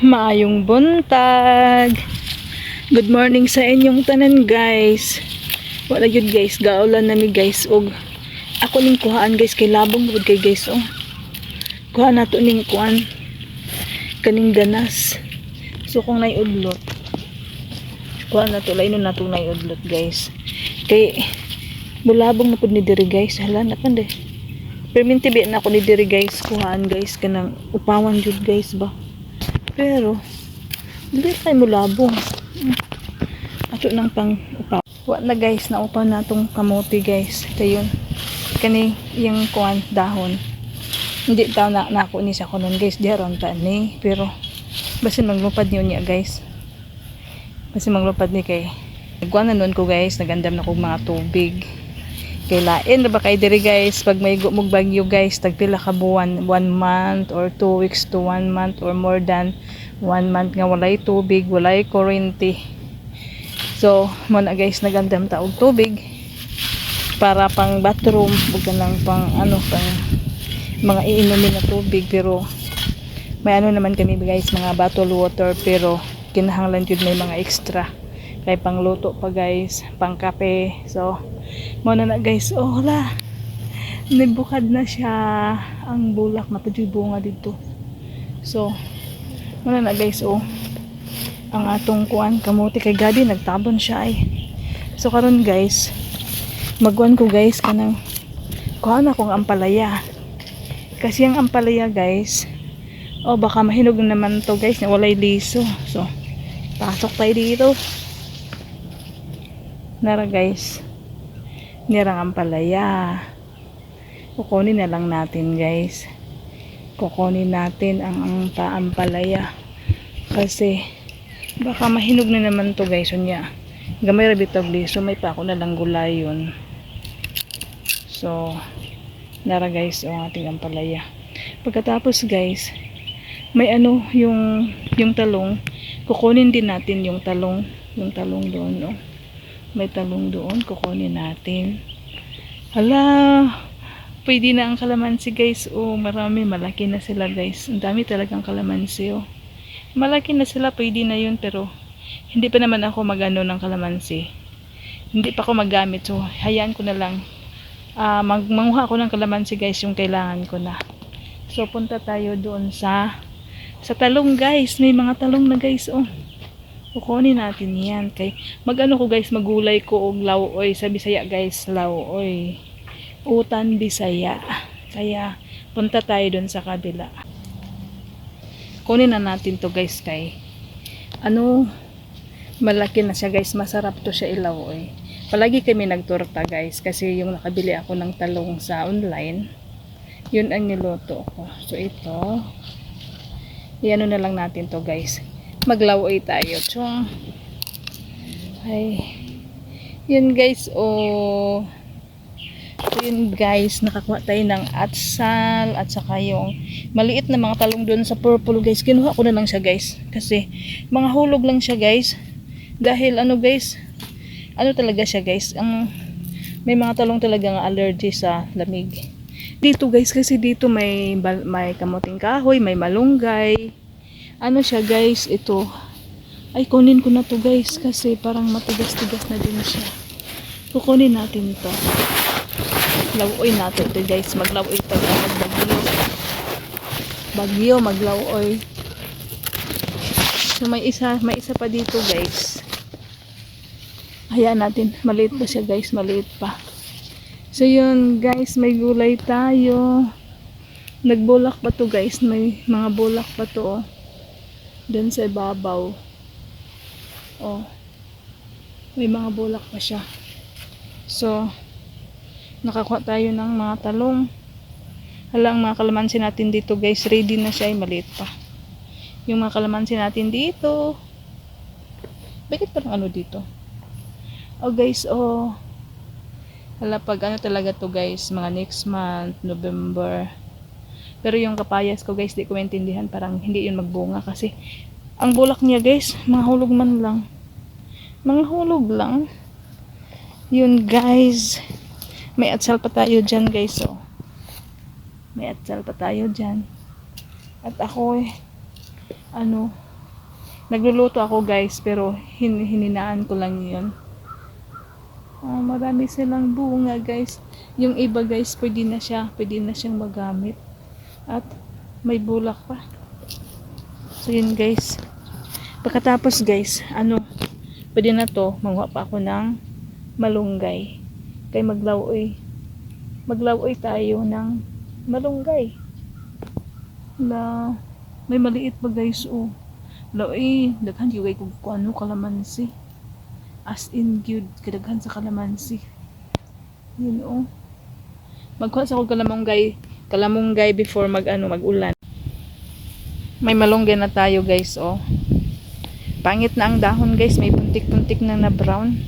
Maayong buntag. Good morning sa inyong tanan guys. Wala yun guys, gaulan nami guys og ako ning kuhaan guys kay labong gud kay guys oh. Kuha nato ning kuan kaning ganas. So kung nay udlot. Kuha nato lain nato nay udlot guys. Kay bulabong na pud ni diri guys. Hala na pande. Perminti bi na ako ni diri guys kuhaan guys kanang upawan jud guys ba. Pero, hindi tayo mulabong. Ato nang pang upaw. Wa na guys, na upaw na tong kamote guys. Kayon. Kani yung kuan dahon. Hindi daw na nako ni sa kunon guys. Diharon ta ni. Pero, basin maglupad niyo niya guys. Basin maglupad ni kay. Nagkuhan na nun ko guys. Nagandam na kong mga tubig. Kay lain ba kay diri guys pag may gumug bagyo guys tagpila ka buwan? One month or two weeks to one month or more than one month nga walay tubig walay kuryente. So mo na guys nagandam ta og tubig para pang bathroom ug kanang pang ano pang mga iinumin na tubig. Pero may ano naman kami guys mga bottle water pero kinahanglan jud may mga extra kay pangluto pa guys. Pang kape so mo na guys. Oh hala nibukad na siya. Ang bulak na pa bunga dito. So mo na guys. Oh ang atong kuan kamote kay gabi nagtabon siya ay. So karon guys magwan ko guys kanang kuha na ampalaya. Kasi ang ampalaya guys oh baka mahinog naman to guys na walay liso. So pasok tayo dito nara guys. Nirang ampalaya kukunin na lang natin guys. Kukunin natin ang, ang paampalaya. Kasi baka mahinog na naman to guys. Unya gamay rabitog so may pa ako na lang gulay yun. So nara guys ang ating ampalaya. Pagkatapos guys may ano yung yung talong. Kukunin din natin yung talong. Yung talong doon no may talong doon kukunin natin. Hala pwede na ang kalamansi guys. Oh marami malaki na sila guys. Ang dami talagang kalamansi oh. Malaki na sila pwede na yun pero hindi pa naman ako magano ng kalamansi. Hindi pa ako magamit so hayaan ko na lang. Ah, mag manguha ng kalamansi guys yung kailangan ko na. So punta tayo doon sa sa talong guys. May mga talong na guys oh kukunin natin yan. Kay magano ko guys magulay ko og lawoy. Sa Bisaya guys lawoy. Utan Bisaya. Kaya punta tayo doon sa kabila. Kunin na natin to guys kay ano malaki na siya guys. Masarap to siya ilawoy. Palagi kami nagturta guys kasi yung nakabili ako ng talong sa online yun ang niluto ko. So ito iano na lang natin to guys maglawoy tayo. Chung ay. Yun guys oh so yun guys nakakuha tayo ng atsal at saka yung maliit na mga talong doon sa purple guys. Kinuha ko na lang siya guys kasi mga hulog lang siya guys. Dahil ano guys ano talaga siya guys ang may mga talong talaga nga allergy sa lamig. Dito guys kasi dito may may kamuting kahoy may malunggay ano siya guys? Ito. Ay kunin ko na to guys kasi parang matigas-tigas na din siya. Kukunin natin to. Lawoy nato ito guys. Maglawoy pag magbagyo bagyo. Maglawoy so may isa may isa pa dito guys. Hayaan natin. Maliit pa siya guys. Maliit pa. So yun guys. May gulay tayo. Nagbulak pa to guys? May mga bulak pa to oh. Doon sa ibabaw. Oh. May mga bulak pa siya. So, nakakuha tayo ng mga talong. Hala, ang mga kalamansi natin dito guys, ready na siya, ay maliit pa. Yung mga kalamansi natin dito. Bakit parang ano dito? Oh guys, oh. Hala, pag ano talaga to guys, mga next month, November, pero yung kapayas ko guys, di ko maintindihan. Parang hindi yun magbunga kasi ang bulak niya guys, mga hulog man lang. Mga hulog lang. Yun guys. May atsal pa tayo dyan guys. Oh. May atsal pa tayo dyan. At ako eh, ano, Nagluluto ako guys, pero hin hininaan ko lang yun. Oh, marami silang bunga guys. Yung iba guys, pwede na siya, pwede na siyang magamit. At may bulak pa. So yun guys. Pagkatapos guys, ano, pwede na to, manguha pa ako ng malunggay. Kay maglawoy. Maglawoy tayo ng malunggay. Na, may maliit pa guys, oh. Laoy, daghan yung kung kung ano, kalamansi. As in, good, kadaghan sa kalamansi. Yun, oh. Magkuha sa ako kalamunggay, kalamunggay before mag, ano, mag-ulan. May malunggay na tayo guys, oh. Pangit na ang dahon guys, may puntik-puntik na na brown.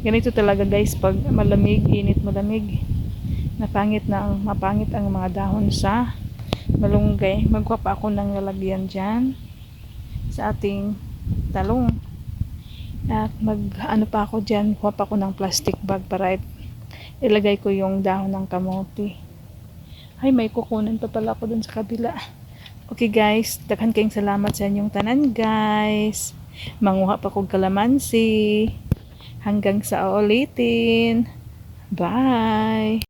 Ganito talaga guys, pag malamig, init malamig. Napangit na ang, mapangit ang mga dahon sa malunggay. Magkuha pa ako ng lalagyan dyan sa ating talong. At mag, ano pa ako dyan, kuha pa ako ng plastic bag para ilagay ko yung dahon ng kamote. Ay, may kukunan pa pala ako dun sa kabila. Okay guys, daghan kayong salamat sa inyong tanan guys. Manguha pa kong kalamansi. Hanggang sa ulitin. Bye!